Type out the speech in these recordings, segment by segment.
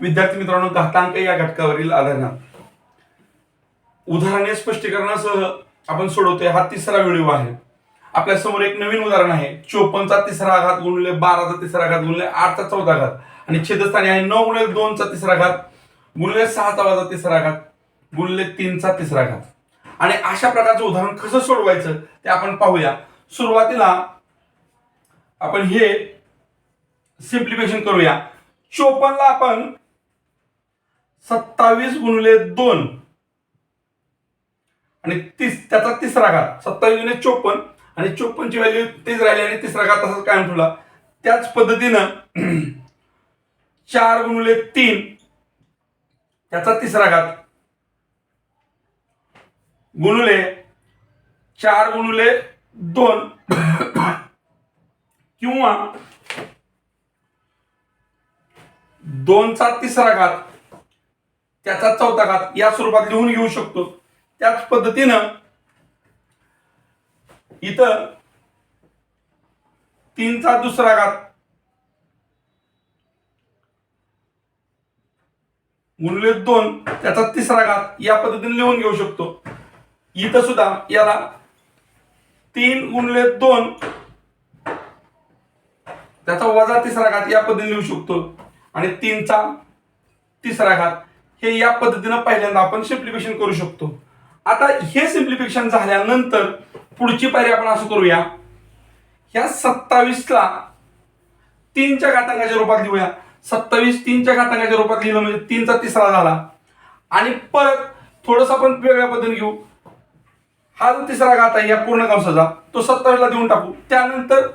विद्यार्थी मित्रांनो घातांक या घटकावरील आधारणात उदाहरणे स्पष्टीकरणासह आपण सोडवतोय. हा तिसरा व्हिडिओ आहे. आपल्यासमोर एक नवीन उदाहरण आहे. चोपन्नचा तिसरा आघात गुणले बाराचा तिसरा आघात गुणले आठचा चौथा आघात आणि छेदस्थानी आहे नऊ गुणले दोनचा तिसरा आघात गुणले सहाचा वाजा तिसरा आघात गुणले तीनचा तिसरा आघात आणि अशा प्रकारचं उदाहरण कसं सोडवायचं ते आपण पाहूया. सुरुवातीला आपण हे सिम्प्लिफिकेशन करूया. चोपन्नला आपण सत्तावीस गुणिले दोन. आणि तीस त्याचा तिसरा घात. सत्तावीस गुणिले चोपन्न. आणि चोपन्नची व्हॅल्यू तीच राहिली आणि तिसरा घात तसाच कायम ठेवला. त्याच पद्धतीनं चार गुणिले तीन त्याचा तिसरा घात. गुणुले चार गुणुले दोन. किंवा दोनचा तिसरा घात. त्याचा चौथा घात या स्वरूपात लिहून घेऊ शकतो. त्याच पद्धतीनं इथं तीनचा दुसरा घात गुणले दोन त्याचा तिसरा घात या पद्धतीने लिहून घेऊ शकतो. इथं सुद्धा याला तीन गुणले दोन त्याचा वजा तिसरा घात या पद्धतीने लिहू शकतो. आणि तीनचा तिसरा घात हे या पद्धतीनं पहिल्यांदा आपण सिम्प्लिफिकेशन करू शकतो. आता हे सिम्प्लिफिकेशन झाल्यानंतर पुढची पायरी आपण असं करूया. ह्या सत्तावीसला तीनच्या घातांकाच्या रूपात लिहूया. सत्तावीस तीनच्या घातांकाच्या रूपात लिहिलं म्हणजे तीनचा तिसरा झाला. आणि परत थोडस आपण वेगळ्या पद्धतीने घेऊ. हा जो तिसरा घात आहे या पूर्ण कंसाचा तो सत्तावीसला देऊन टाकू. त्यानंतर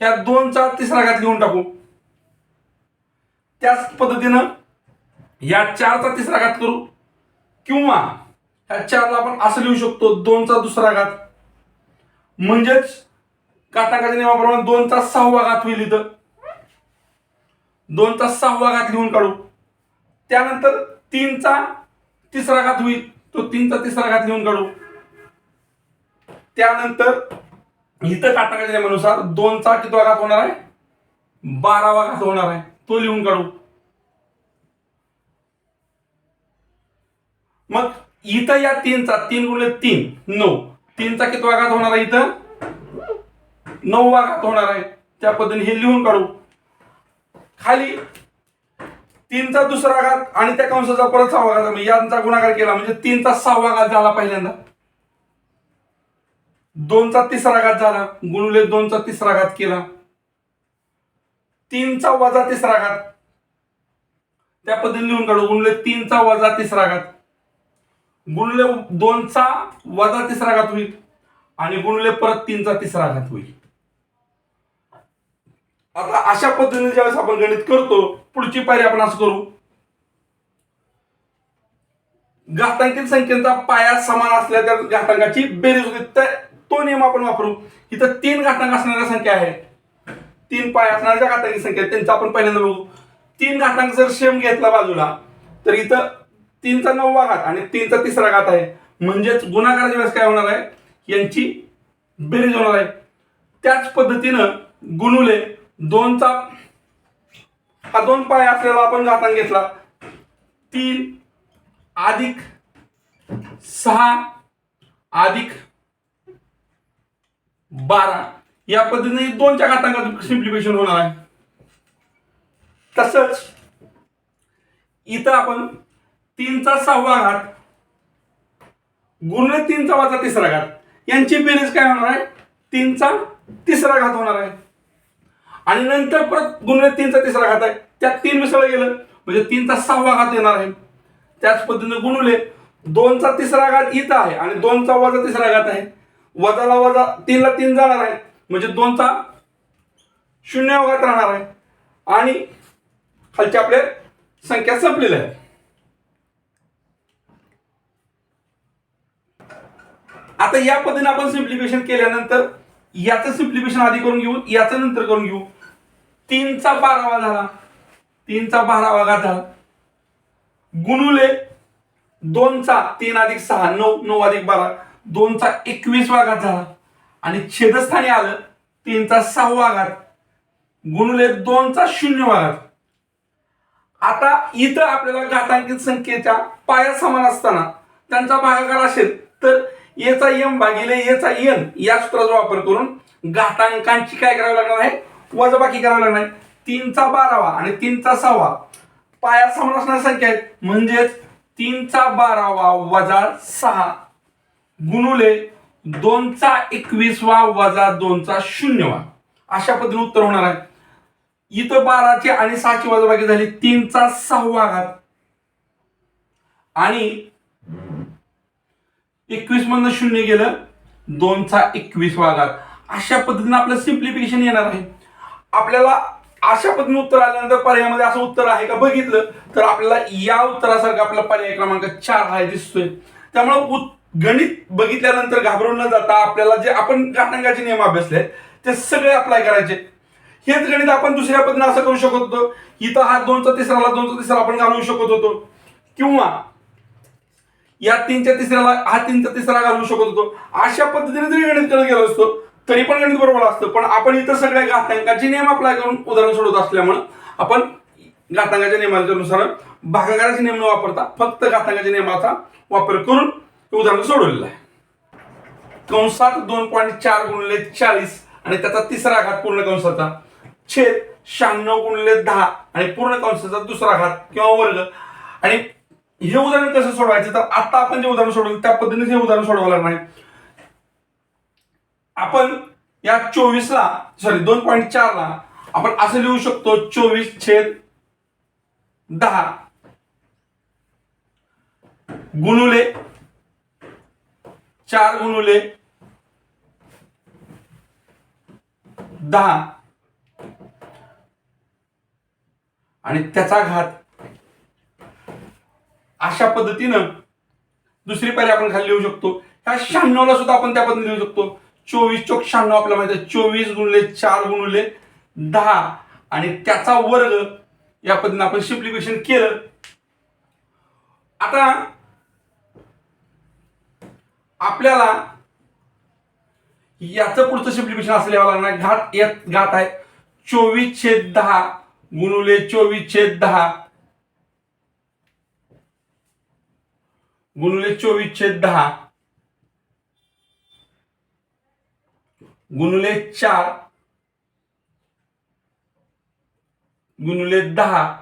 ह्या दोनचा तिसरा घात लिहून टाकू. त्याच पद्धतीनं या चारचा तिसरा घात करू. किंवा ह्या चारला आपण असं लिहू शकतो दोनचा दुसरा घात. म्हणजेच घातांकाच्या नियमाप्रमाणे दोनचा सहावा घात होईल इथं. दोनचा सहावा घात लिहून काढू. त्यानंतर तीनचा तिसरा घात होईल. तो तीनचा तिसरा घात लिहून काढू. त्यानंतर इथं काटाकाच्या नियमानुसार दोनचा कितवा घात होणार आहे? बारावा घात होणार आहे. तो लिहून काढू. मग इथं या तीनचा तीन गुणले तीन नऊ. तीनचा किती वाघात होणार आहे इथं? नऊ वाघात होणार आहे. त्या पद्धतीने हे लिहून काढू. खाली तीनचा दुसरा आघात आणि त्या कंसाचा परत सहावा घात यांचा गुणाकार केला म्हणजे तीनचा सहावा घात झाला पहिल्यांदा. दोनचा तिसरा घात झाला गुणुले दोनचा तिसरा घात केला. तीनचा वजा तिसरा घात त्या पद्धतीने लिहून काढू गुणले तीनचा वजा तिसरा घात गुणले दोनचा वजा तिसरा घात होईल आणि गुणले परत तीनचा तिसरा घात होईल. आता अशा पद्धतीने ज्यावेळेस आपण गणित करतो पुढची पायरी आपण असं करू. घातांकित संख्येचा पाया समान असल्या त्या घातांकाची बेरीज होती तर तो नियम आपण वापरू. इथं तीन घातांक असणाऱ्या संख्या आहे तीन पाय असणाऱ्या घातांकी संख्या आहेत त्यांचा आपण पहिल्यांदा बघू. तीन घातांक जर सेम घेतला बाजूला तर इथं तीनचा नववा घात आणि तीनचा तिसरा घात आहे. म्हणजेच गुणाकाराच्या वेळेस काय होणार आहे? यांची बेरीज होणार आहे. त्याच पद्धतीनं गुणुले दोनचा हा दोन पाय असलेला आपण घातांक घेतला. तीन अधिक सहा अधिक बारा. या पद्धतीने दोनच्या घातांकात सिम्प्लिफिकेशन होणार आहे. तसंच इथं आपण तीनचा सहावा घात. गुणले तीनचा वाजा तिसरा घात. यांची बेरीज काय होणार आहे? तीनचा तिसरा घात होणार आहे. आणि नंतर परत गुणले तीनचा तिसरा घात आहे. त्यात तीन मिसळलं गेलं. म्हणजे तीनचा सहावा घात येणार आहे. त्याच पद्धतीने गुणुले दोनचा तिसरा घात इथं आहे आणि दोनचा वजा तिसरा घात आहे. वजाला वजा तीनला तीन जाणार आहे. म्हणजे दोनचा शून्य घात राहणार आहे. आणि खालची आपल्या संख्या संपलेल्या आहे. आता या पद्धतीने आपण सिम्प्लिफिकेशन केल्यानंतर याचं सिम्प्लिफिकेशन आधी करून घेऊ याचं नंतर करून घेऊ. तीनचा बारावा झाला. तीनचा बारावा घात झाला गुणुले दोनचा तीन अधिक सहा नऊ नऊ अधिक बारा दोनचा एकवीसवा घात झाला. आणि छेदस्थानी आलं तीनचा सहावा घात. गुणुले दोनचा शून्यवा घात. आता इथं आपल्याला घातांकित संख्येच्या पाया समान असताना त्यांचा भागाकार असेल तर एचा एम भागिले एचा एन या सूत्राचा वापर करून घातांकांची काय करावी लागणार आहे? वजबाकी करावी लागणार आहे. तीनचा बारावा आणि तीनचा सहावा. पाया समान असणाऱ्या संख्या आहेत. म्हणजेच तीनचा बारावा वजा सहा गुणुले दोनचा एकवीसवा वजा दोनचा शून्यवा. अशा पद्धतीने उत्तर होणार आहे. इथं बाराची आणि सहाची वजाबाकी झाली. तीनचा सहावा घात. आणि एकवीस मधनं शून्य गेलं दोनचा एकवीस घात अशा पद्धतीने आपलं सिम्प्लिफिकेशन येणार आहे. आपल्याला अशा पद्धतीने उत्तर आल्यानंतर पर्यायामध्ये असं उत्तर आहे का बघितलं तर आपल्याला या उत्तरासारखा आपला पर्याय क्रमांक चार हा दिसतोय. त्यामुळे उत- गणित बघितल्यानंतर घाबरून न जाता आपल्याला जे आपण घातांकाचे नियम अभ्यासले ते सगळे अप्लाय करायचे. हेच गणित आपण दुसऱ्या पद्धतीने असं करू शकत होतो. इथं हा दोनचा तिसराला दोनचा तिसरा आपण घालवू शकत होतो. किंवा या तीनच्या तिसऱ्याला हा तीनचा तिसरा घालवू शकत होतो. अशा पद्धतीने जरी गणित करत गेलो असतो. तरी पण गणित बरोबर असतं. पण आपण इथं सगळ्या घातांकाचे नियम अप्लाय करून उदाहरण सोडवत असल्यामुळं आपण घातांकाच्या नियमाच्या नुसार भागाकाराचे नियम न वापरता फक्त घातांकाच्या नियमाचा वापर करून उदाहरण सोडवलेलं आहे. कंसात दोन पॉईंट चार गुणले चाळीस आणि त्याचा तिसरा घात पूर्ण कंसाचा छेद शहाण्णव गुणले दहा आणि पूर्ण कंसाचा दुसरा घात किंवा वर्ग. आणि हे उदाहरण कसं सोडवायचं? तर आता आपण जे उदाहरण सोडवलं त्या पद्धतीने हे उदाहरण सोडवलं नाही आपण या चोवीसला सॉरी दोन पॉईंट चारला आपण असं लिहू शकतो चोवीस छेद दहा. गुणुले चार गुणुले दहा. आणि त्याचा घात अशा पद्धतीनं दुसरी पायरी आपण खाली लिहू शकतो. ह्या शहाण्णवला सुद्धा आपण त्या पद्धतीने लिहू शकतो. चोवीस चोक शहाण्णव आपल्याला माहिती आहे. चोवीस गुणले चार गुणले दहा. आणि त्याचा वर्ग या पद्धतीने आपण सिम्प्लिफिकेशन केलं. आता आपल्याला याचं पुढचं सिम्प्लिफिकेशन असं लिहावं लागणार. घात यात घात आहे. चोवीस छेद दहा गुणुले चोवीस छेद दहा. गुणुले चोवीस छेद दहा. गुणुले चार. गुणले दहा.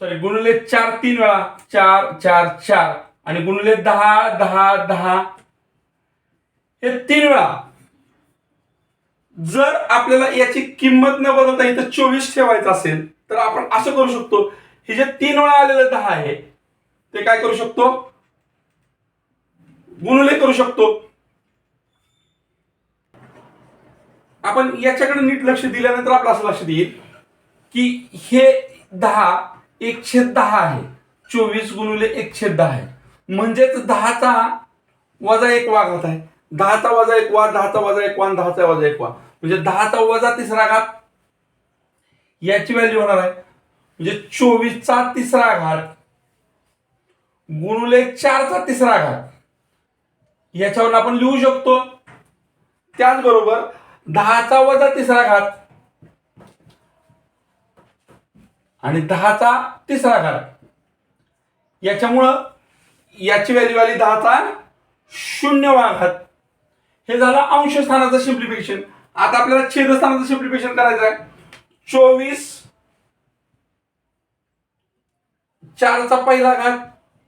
सॉरी गुणले चार तीन वेळा. चार चार चार. आणि गुणले दहा दहा दहा. हे तीन वेळा. जर आपल्याला याची किंमत न बदलता इथं चोवीस ठेवायचं असेल तर आपण असं करू शकतो हे जे तीन वेळा आलेलं दहा आहे ते काय करू शकतो? गुणुले करू शकतो. आपण याच्याकडे नीट लक्ष दिल्यानंतर आपलं असं लक्षात येईल की हे दहा एकशे दहा आहे. चोवीस गुणुले एकशे दहा आहे. म्हणजेच दहाचा वजा एक वा घात आहे. दहाचा वजा एक वा दहाचा वजा एक वा दहाचा वजा एक वा. म्हणजे दहाचा वजा तिसरा घात याची व्हॅल्यू होणार आहे. म्हणजे चोवीसचा तिसरा घात गुणुले चारचा तिसरा घात. याच्यावर आपण लिहू शकतो. त्याचबरोबर दहाचा वजा तिसरा घात. आणि दहाचा तिसरा घात. याच्यामुळं याची व्हॅल्यू आली दहाचा शून्यवा घात. हे झालं अंश स्थानाचं सिम्प्लिफिकेशन आता आपल्याला छेदस्थानाचं सिम्प्लिफिकेशन करायचं आहे. चोवीस चारचा पहिला घात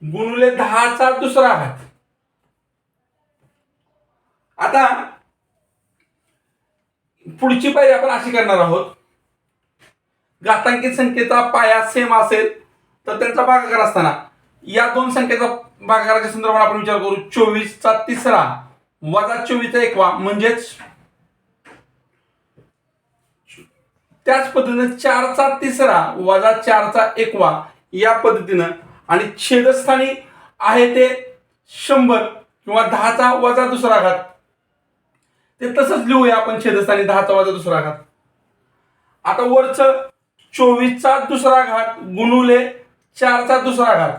गुणुले दहाचा दुसरा घात. आता पुढची पायरी आपण अशी करणार आहोत. घातांकित संख्येचा पाया सेम असेल तर त्यांचा भागाकार असताना या दोन संख्येचा भागाकाराच्या संदर्भात आपण विचार करू. चोवीसचा तिसरा वजा चोवीसचा एकवा म्हणजेच त्याच पद्धतीने चारचा तिसरा वजा चारचा एकवा या पद्धतीनं आणि छेदस्थानी आहे ते शंभर किंवा दहाचा वजा दुसरा घात. ते तसंच लिहूया आपण छेदस्थानी दहाचा माझा दुसरा घात. आता वरचं चोवीसचा दुसरा घात गुणुले चारचा दुसरा घात.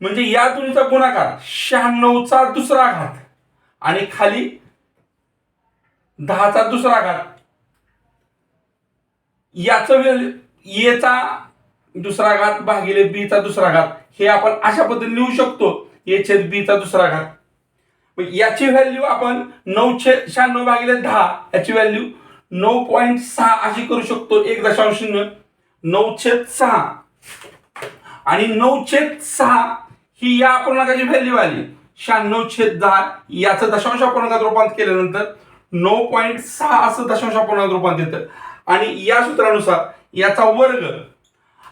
म्हणजे या दोन्हीचा गुणाकार शहाण्णवचा दुसरा घात आणि खाली दहाचा दुसरा घात. याचं वेळ येचा दुसरा घात भागिले बी चा दुसरा घात. हे आपण अशा पद्धतीने लिहू शकतो. ए छेद बी चा दुसरा घात. मग याची व्हॅल्यू आपण नऊ छेद शहाण्णव भागिले दहा याची व्हॅल्यू नऊ पॉईंट सहा अशी करू शकतो एक दशांश शून्य नऊ छेद सहा. आणि नऊ छेद सहा ही या अपूर्णांकाची व्हॅल्यू आली. शहाण्णव छेद दहा याचं दशांश अपूर्णांकात रूपांतर केल्यानंतर नऊ पॉईंट सहा असं दशांश अपूर्णांकात रूपांतर येतं. आणि या सूत्रानुसार याचा वर्ग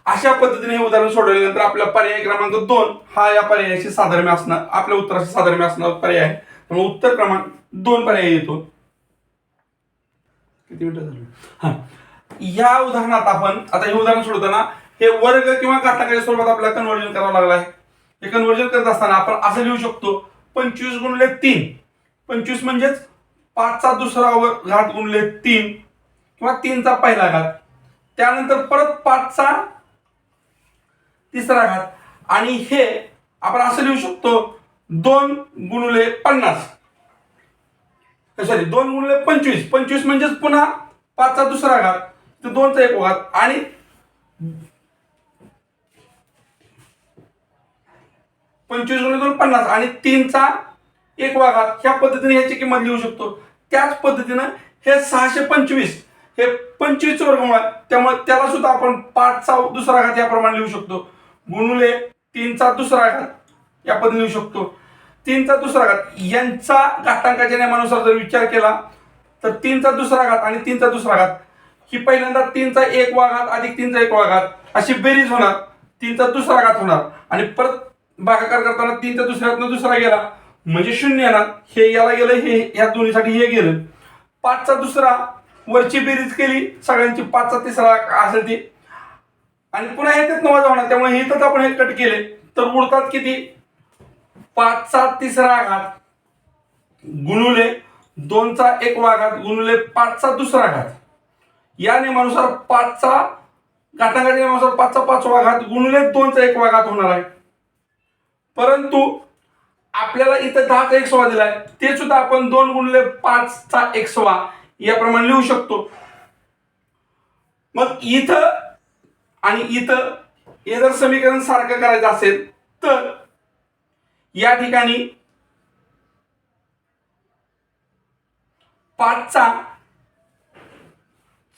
अशा पद्धतीने हे उदाहरण सोडवल्यानंतर आपला पर्याय क्रमांक दोन हा या पर्यायाशी साधर्म्य असणार. आपल्या उत्तराशी साधर्म्य असणार पर्याय आहे. त्यामुळे उत्तर क्रमांक दोन पर्याय येतो. किती मिनिटं झाली? हा. या उदाहरणात आपण आता हे उदाहरण सोडवताना हे वर्ग किंवा घातकाच्या स्वरूपात आपल्याला कन्वर्जन करावं लागलं आहे. हे कन्वर्जन करत असताना आपण असं लिहू शकतो पंचवीस गुणले तीन. पंचवीस म्हणजेच पाचचा दुसरा घात गुणले तीन किंवा तीनचा पहिला घात. त्यानंतर परत पाचचा तिसरा घात. आणि हे आपण असं लिहू शकतो दोन गुणुले पन्नास. सॉरी दोन गुणुले पंचवीस. पंचवीस म्हणजेच पुन्हा पाचचा दुसरा घात. तर दोनचा एक घात. आणि पंचवीस गुणिले दोन पन्नास. आणि तीनचा एक वाघात ह्या पद्धतीने ह्याची किंमत लिहू शकतो. त्याच पद्धतीनं हे सहाशे पंचवीस. हे पंचवीस वर्गमुळ आहे. त्यामुळे त्याला सुद्धा आपण पाचचा दुसरा घात याप्रमाणे लिहू शकतो. गुणुले तीनचा दुसरा घात. या पद्धतीने लिहू शकतो. तीनचा दुसरा घात. यांचा घातांकाच्या नियमानुसार जर विचार केला तर तीनचा दुसरा घात आणि तीनचा दुसरा घात. ही पहिल्यांदा तीनचा एक वाघात अधिक तीनचा एक वाघात अशी बेरीज होणार. तीनचा दुसरा घात होणार. आणि परत भागाकार करताना तीनचा दुसऱ्यातनं दुसरा गेला. म्हणजे शून्य येणार. हे याला गेलं हे या दोन्हीसाठी हे गेलं. पाचचा दुसरा वरची बेरीज केली सगळ्यांची पाचचा तिसरा असेल ती. आणि पुन्हा हे नवा जाणार होणार त्यामुळे हे आपण हे कट केले तर उरतात किती? पाचचा तिसरा आघात. गुणुले दोनचा एक वाघात गुणुले पाचचा दुसरा घात या नियमानुसार पाचचा घातांकाच्या नियमानुसार पाचचा पाचवा घात गुणुले दोनचा एक वाघात होणार आहे. परंतु आपल्याला इथं दहाचा एक सवा दिलाय. ते सुद्धा आपण दोन गुणले पाचचा एक सवा याप्रमाणे लिहू शकतो. मग इथं आणि इथं हे जर समीकरण सारखं करायचं असेल तर या ठिकाणी पाचचा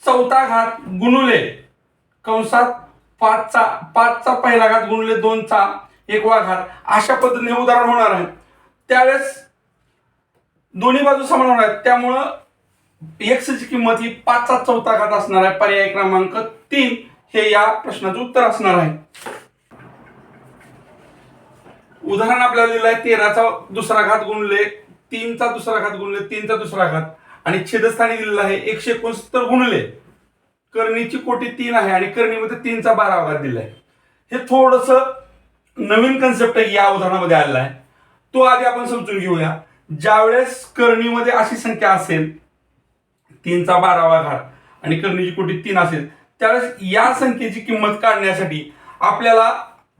चौथा घात गुणुले. कंसात पाचचा पाचचा पहिला घात गुणुले दोनचा एकवा घात. अशा पद्धतीने उदाहरण होणार आहे. त्यावेळेस दोन्ही बाजू समान होणार आहेत. त्यामुळं एक्सची किंमत ही पाचचा चौथा घात असणार आहे. पर्याय क्रमांक तीन. हे या प्रश्नाचं उत्तर असणार आहे. उदाहरण आपल्याला दिलं आहे तेराचा दुसरा घात गुणले तीनचा दुसरा घात गुणले तीनचा दुसरा घात. आणि छेदस्थानी दिलेला आहे एकशे एकोणसत्तर गुणले. करणीची कोटी तीन आहे आणि करणीमध्ये तीनचा बारा घात दिला आहे. हे थोडस नवीन कन्सेप्ट या उदाहरणामध्ये आलेला आहे. तो आधी आपण समजून घेऊया. ज्यावेळेस करणीमध्ये अशी संख्या असेल तीनचा बारावा घात आणि करणीची कोटी तीन असेल त्यावेळेस या संख्येची किंमत काढण्यासाठी आपल्याला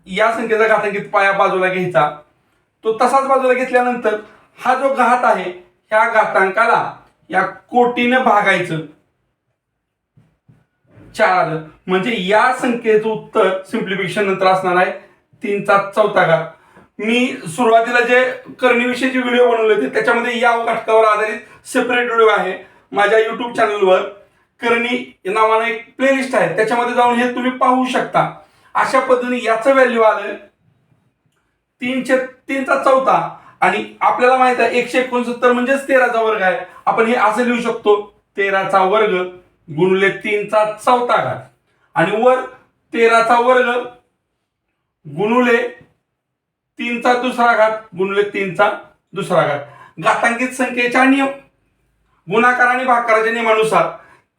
या संख्येचा घातांकित पाया बाजूला घ्यायचा. तो तसाच बाजूला घेतल्यानंतर हा जो घात आहे ह्या घातांकाला या कोटीने भागायचं. चार आलं. म्हणजे या संख्येचं उत्तर सिम्प्लिफिकेशन नंतर असणार आहे. तीनचा चौथा घात. मी सुरुवातीला जे करणीविषयीचे व्हिडिओ बनवले होते त्याच्यामध्ये या घटकावर आधारित सेपरेट व्हिडिओ आहे. माझ्या युट्यूब चॅनलवर करणी नावानं एक प्लेलिस्ट आहे. त्याच्यामध्ये जाऊन हे तुम्ही पाहू शकता. अशा पद्धतीने याचं व्हॅल्यू आलं तीनशे तीनचा चौथा. आणि आपल्याला माहीत आहे एकशे एकोणसत्तर म्हणजेच तेराचा वर्ग आहे. आपण हे असं लिहू शकतो तेराचा वर्ग गुणले तीनचा चौथा घात. आणि वर तेराचा वर्ग गुणुले तीनचा दुसरा घात गुणले तीनचा दुसरा घात. घातांकित संख्येच्या नियम. गुणाकार आणि भाकाराच्या नियमानुसार.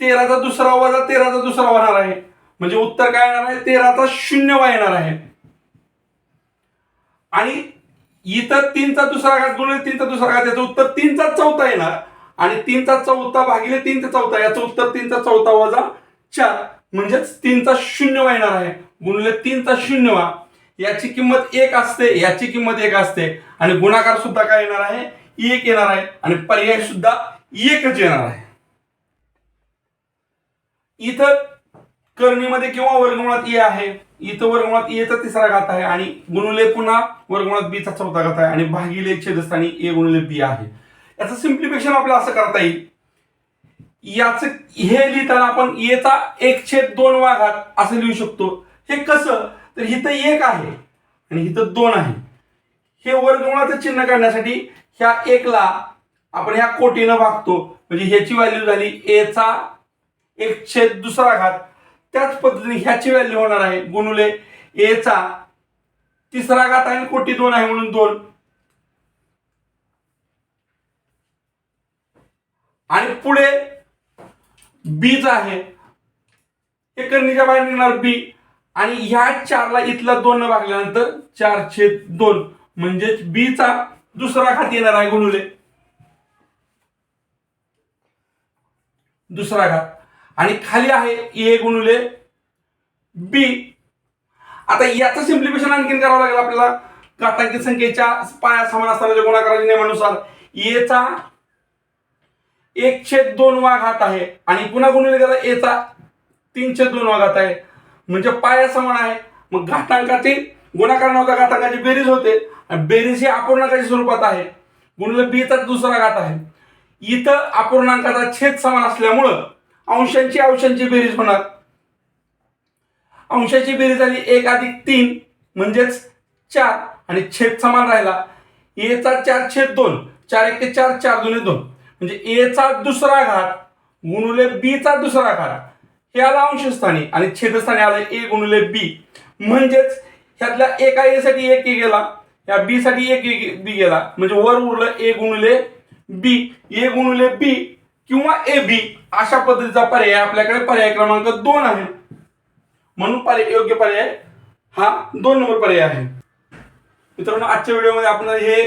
तेराचा दुसरा वजा तेराचा दुसरा होणार आहे. म्हणजे उत्तर काय येणार आहे? तेराचा शून्य वा येणार आहे. आणि इथं तीनचा दुसरा घात गुणिले तीनचा दुसरा घात याचं उत्तर तीनचा चौथा येणार. आणि तीनचा चौथा भागिले तीनचा चौथा याचं उत्तर तीनचा चौथा वजा चार. म्हणजेच तीनचा शून्य वा येणार आहे. गुणिले तीनचा शून्य वा. याची किंमत एक असते याची किंमत एक असते. आणि गुणाकार सुद्धा काय येणार आहे? एक येणार आहे. आणि पर्याय सुद्धा एकच येणार आहे. इथं करणीमध्ये किंवा वर्गमुळात ए आहे इथं वर्गमुळात एचा तिसरा घात आहे आणि गुणुले पुन्हा वर्गमुळात बीचा चौथा घात आहे आणि भागिले छेदस्थानी ए गुणुले बी आहे. याचं सिम्प्लिफिकेशन आपल्याला असं करता येईल. याच हे लिहिताना आपण एचा एक छेद दोन वाघात असं लिहू शकतो. हे कसं? तर इथं एक आहे आणि इथं दोन आहे. हे वर्गमुळाचं चिन्ह काढण्यासाठी ह्या एकला आपण ह्या कोटीनं भागतो. म्हणजे ह्याची व्हॅल्यू झाली एचा एक छेद दुसरा घात. त्याच पद्धतीने ह्याची व्हॅल्यू होणार आहे गुणुले एचा तिसरा घात आणि कोटी दोन आहे म्हणून दोन. आणि पुढे बीच आहे. एकरणीच्या बाहेर निघणार बी आणि ह्या चारला इथला दोन भागल्यानंतर चार छेद दोन. म्हणजेच बीचा दुसरा घात येणार आहे गुणुले. दुसरा घात. आणि खाली आहे ए गुणुले बी. आता याचं सिम्प्लिफिकेशन आणखीन करावं लागेल आपल्याला. घातांकित संख्येच्या पाया समान असताना गुणाकाराच्या नियमानुसार एचा एक छेद दोन वा घात आहे आणि पुन्हा गुणिले गेला एचा तीन छेद दोन वा घात आहे. म्हणजे पाया समान आहे. मग घातांकाची गुणाकार नव्हता घातांकाची बेरीज होते. आणि बेरीज ही अपूर्णांकाच्या स्वरूपात आहे. गुणिले बीचा दुसरा घात आहे. इथं अपूर्णांकाचा छेद समान असल्यामुळं अंशांची अंशांची बेरीज होणार. अंशाची बेरीज झाली एक अधिक तीन म्हणजेच चार आणि छेद समान राहिला. एचा चार छेद दोन चार एक चार चार दोन दोन. म्हणजे एचा दुसरा घात गुणुले बीचा दुसरा घात. हे आला अंशस्थानी आणि छेदस्थानी आलं ए गुणुले बी. म्हणजेच ह्यातल्या एका ए साठी एक ए गेला या बी साठी एक ए बी गेला. म्हणजे वर उरलं ए गुणुले बी. ए गुणुले बी किंवा ए बी अशा पद्धतीचा पर्याय आपल्याकडे पर्याय क्रमांक दोन आहे. म्हणून पर्याय योग्य पर्याय हा दोन नंबर पर्याय आहे. मित्रांनो आजच्या व्हिडिओमध्ये आपण हे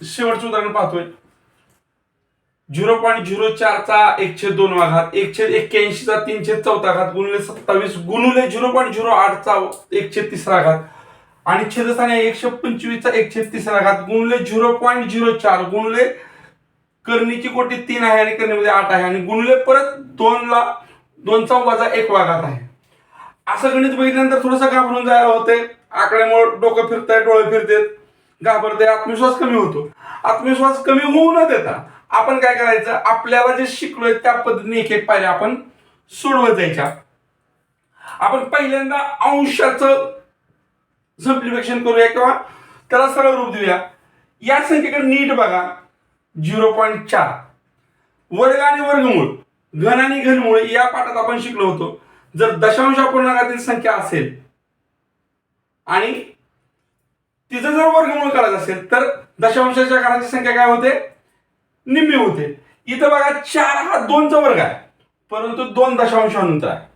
शेवटचं उदाहरण पाहतोय. झिरो पॉईंट झिरो चारचा एकशे दोन घात एकशे एक्क्याऐंशीचा तीनशे चौथा घात गुणले सत्तावीस गुणुले झिरो पॉईंट झिरो आठचा एकशे तिसरा घात आणि छेदस्थाने एकशे पंचवीसचा एकशे तिसरा घात गुणले झिरो पॉईंट झिरो चार गुणले करणीची कोटी तीन आहे आणि करणीमध्ये आठ आहे आणि गुणले परत दोनला दोनचा वजा एक वाघात आहे. असं गणित बघितल्यानंतर थोडंसं घाबरून जायला होते आकड्यामुळे डोकं फिरताय डोळे फिरतेत. घाबरते आत्मविश्वास कमी होतो. आत्मविश्वास कमी होऊ न देता आपण काय करायचं? आपल्याला जे शिकलोय त्या पद्धतीने एक एक पायऱ्या आपण सोडवत जायच्या. आपण पहिल्यांदा अंशाचं सिम्प्लिफिकेशन करूया किंवा त्याला सरळ रूप देऊया. या संख्येकडे नीट बघा. झिरो पॉईंट चार. वर्ग आणि वर्गमूळ. घन आणि घनमूळ या पाठात आपण शिकलो होतो. जर दशांश अपूर्णांकातील संख्या असेल आणि तिचं जर वर्गमूळ करायचं असेल तर दशांशाच्या घराची संख्या काय होते? निम्मी होते. इथं बघा चार हा दोनचा वर्ग आहे. परंतु दोन दशांशानंतर आहे.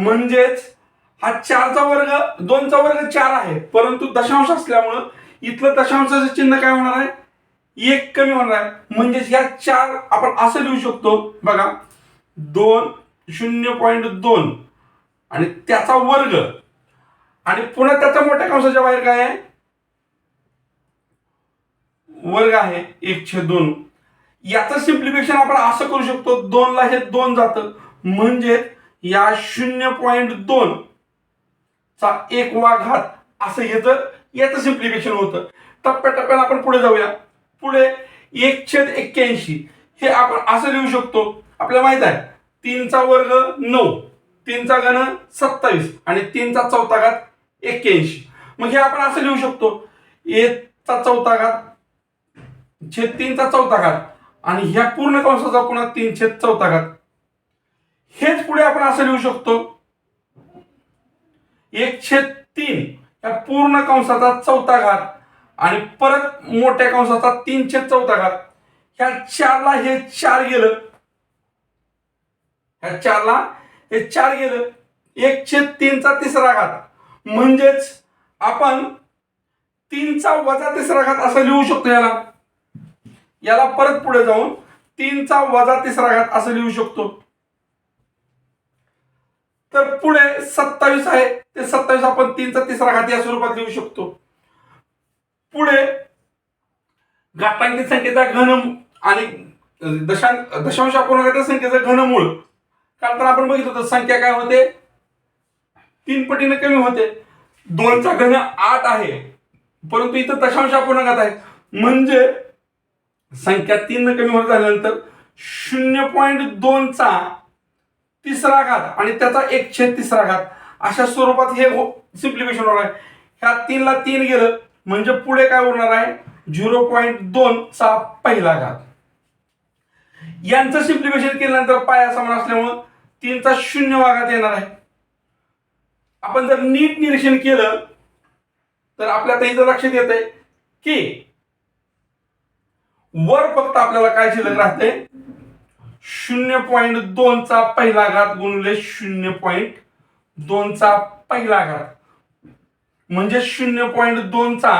म्हणजेच हा चारचा वर्ग दोनचा वर्ग चार आहे. परंतु दशांश असल्यामुळं इथलं दशांशाचं चिन्ह काय होणार आहे? एक कमी होणार. आहे म्हणजेच ह्या चार आपण असं लिहू शकतो. बघा. दोन शून्य पॉईंट दोन. आणि त्याचा वर्ग. आणि पुन्हा त्याचा मोठ्या कंसाच्या बाहेर काय आहे? वर्ग आहे एक दोन. याचं सिम्प्लिफिकेशन आपण असं करू शकतो. दोनला हे दोन जातं. म्हणजे या शून्य पॉईंट दोन चा एक वाघात असं येतं याचं सिम्प्लिफिकेशन होतं. टप्प्याटप्प्यानं आपण पुढे जाऊया. पुढे एक छेद एक्क्याऐंशी. हे आपण असं लिहू शकतो. आपल्याला माहीत आहे तीनचा वर्ग नऊ तीनचा घन सत्तावीस आणि तीनचा चौथा घात एक्क्याऐंशी. मग हे आपण असं लिहू शकतो एकचा चौथा घात छेद तीनचा चौथा घात आणि ह्या पूर्ण कंसाचा पुन्हा तीन छेद चौथा घात. हेच पुढे आपण असं लिहू शकतो एक छेद तीन या पूर्ण कंसाचा चौथा घात आणि परत मोठ्या कंसाचा तीनशे चौथा घात. ह्या चारला हे चार गेलं. ह्या चारला हे चार गेलं. एकशे तीनचा तिसरा घात. म्हणजेच आपण तीनचा वजा तिसरा घात असं लिहू शकतो याला. याला परत पुढे जाऊन तीनचा वजा तिसरा घात असं लिहू शकतो. तर पुढे सत्तावीस आहे. ते सत्तावीस आपण तीनचा तिसरा घात या स्वरूपात लिहू शकतो. पुढे घातांकित संख्येचा घन आणि दशांक दशांश अपूर्णांकाच्या संख्येचं घनमूळ. कारण तर आपण बघितलं होतं संख्या काय होते? तीन पटीने कमी होते. दोनचा घन आठ आहे. परंतु इथं दशांश अपूर्णांकात आहे. म्हणजे संख्या तीन कमी होत झाल्यानंतर शून्य पॉईंट दोनचा तिसरा घात आणि त्याचा एक छेद तिसरा घात. अशा स्वरूपात हे हो- सिम्प्लिफिकेशन होणार आहे. ह्या तीनला तीन गेलं म्हणजे पुढे काय उरणार आहे? झिरो पॉईंट दोन चा पहिला घात. यांचं सिम्प्लिफिकेशन केल्यानंतर पाया समान असल्यामुळं तीनचा शून्य भागात येणार आहे. आपण जर नीट निरीक्षण केलं तर आपल्या तर इथं लक्षात येत आहे की वर फक्त आपल्याला काय शिल्लक राहते? शून्य पॉईंट दोनचा पहिला घात गुणले शून्य पॉईंट दोनचा पहिला घात. म्हणजे शून्य पॉईंट दोनचा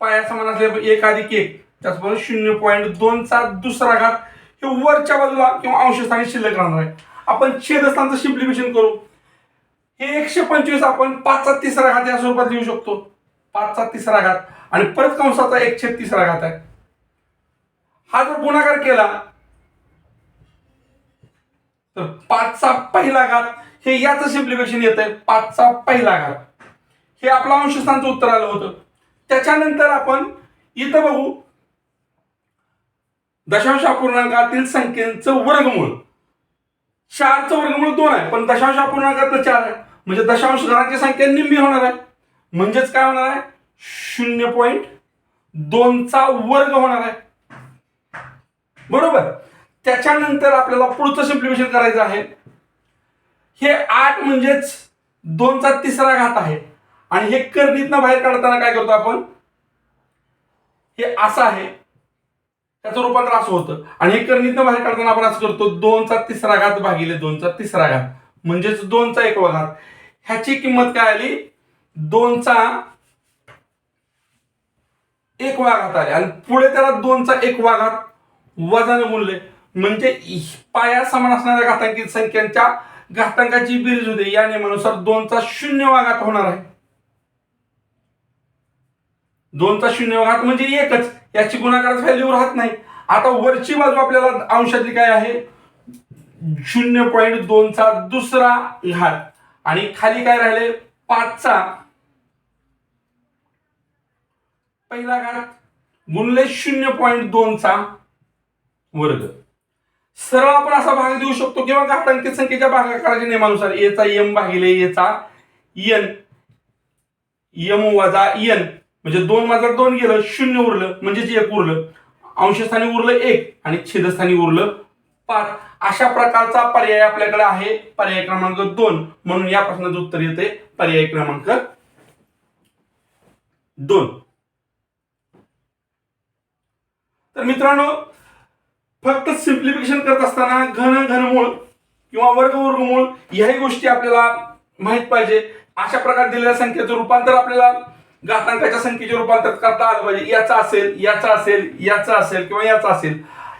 पाया समान असले एक अधिक एक. त्याचबरोबर शून्य पॉईंट दोनचा दुसरा घात हे वरच्या बाजूला किंवा अंशस्थानी शिल्लक राहणार आहे. आपण छेदस्थानचं सिम्प्लिफिकेशन करू. हे एकशे पंचवीस आपण पाचचा तिसरा घात या स्वरूपात लिहू शकतो. पाचचा तिसरा घात आणि परत कंसाचा एकशे तिसरा घात आहे. हा जर गुणाकार केला तर पाचचा पहिला घात हे याचं सिम्प्लिफिकेशन येत आहे पाचचा पहिला घात. हे आपलं अंशस्थानचं उत्तर आलं होतं. त्याच्यानंतर आपण इथं बघू. दशांश अपूर्णांकातील संख्येचं वर्गमूळ. चारचं वर्गमूळ दोन आहे पण दशांश अपूर्णांकातलं चार आहे. म्हणजे दशांश घरांची संख्या निम्मी होणार आहे. म्हणजेच काय होणार आहे? शून्य पॉईंट दोनचा वर्ग होणार आहे. बरोबर? त्याच्यानंतर आपल्याला पुढचं सिम्प्लिफिकेशन करायचं आहे. हे आठ म्हणजेच दोनचा तिसरा घात आहे. आणि हे करणीतनं बाहेर काढताना काय करतो आपण? हे असं आहे. त्याचं रूपांतर असं होतं. आणि हे करणीतनं बाहेर काढताना आपण असं करतो दोनचा तिसरा घात भागिले दोनचा तिसरा घात. म्हणजेच दोनचा एक घात ह्याची किंमत काय आली? दोनचा एक वाघात आले. आणि पुढे त्याला दोनचा एक वाघात वजाने मूल्य म्हणजे पाया समान असणाऱ्या घातांकित संख्यांच्या घातांकाची बेरीज होते या नियमानुसार दोनचा शून्य वाघात होणार आहे. दोनचा शून्य घात म्हणजे एकच. याची गुणाकारात व्हॅल्यू राहत नाही. आता वरची बाजू आपल्याला अंशातली काय आहे? शून्य पॉईंट दोनचा दुसरा घात. आणि खाली काय राहिले? पाचचा. पहिला घात गुणले शून्य पॉईंट दोनचा वर्ग. सरळ आपण असा भाग देऊ शकतो किंवा घातांकित संख्येच्या भागाकाराच्या नियमानुसार. एचा एम भागिले एचा एन एम वजा एन म्हणजे दोन माझा दोन गेलं शून्य उरलं म्हणजेच एक उरलं. अंशस्थानी उरलं एक आणि छेदस्थानी उरलं पाच. अशा प्रकारचा पर्याय आपल्याकडे आहे. पर्याय क्रमांक दोन. म्हणून या प्रश्नाचं उत्तर येते पर्याय क्रमांक दोन. तर मित्रांनो फक्त सिम्प्लिफिकेशन करत असताना घन घनमूळ किंवा वर्ग वर्गमूळ ह्याही गोष्टी आपल्याला माहीत पाहिजे. अशा प्रकारे दिलेल्या संख्येचं रूपांतर आपल्याला घातांकाच्या संख्येचे रूपांतर करता आलं पाहिजे. याचा असेल याचा असेल याचा असेल किंवा याचा असेल.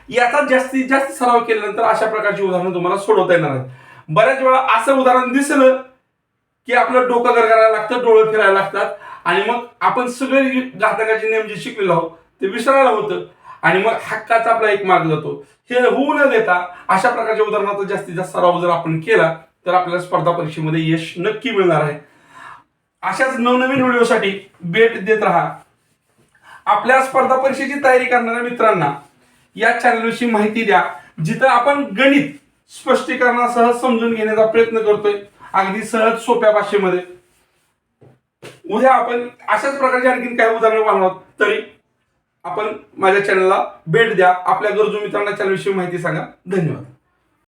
याचा जास्तीत जास्त सराव केल्यानंतर अशा प्रकारची उदाहरणं तुम्हाला सोडवता येणार आहेत. बऱ्याच वेळा असं उदाहरण दिसलं की आपलं डोकं गरगायला लागतं डोळं फिरायला लागतात. आणि मग आपण सगळे घातकाचे नियम जे शिकलेलो आहोत ते विसरायला होतं. आणि मग हक्काचा आपला एक मार्ग जातो. हे होऊ न देता अशा प्रकारच्या उदाहरणाचा जास्तीत जास्त सराव जर आपण केला तर आपल्याला स्पर्धा परीक्षेमध्ये यश नक्की मिळणार आहे. अशाच नवनवीन व्हिडिओसाठी भेट देत राहा. आपल्या स्पर्धा परीक्षेची तयारी करणाऱ्या मित्रांना या चॅनलविषयी माहिती द्या जिथं आपण गणित स्पष्टीकरणासह समजून घेण्याचा प्रयत्न करतोय. अगदी सहज सोप्या भाषेमध्ये. उद्या आपण अशाच प्रकारचे आणखीन काही उदाहरणं पाहणार तरी आपण माझ्या चॅनलला भेट द्या. आपल्या गरजू मित्रांना चॅनलविषयी माहिती सांगा. धन्यवाद.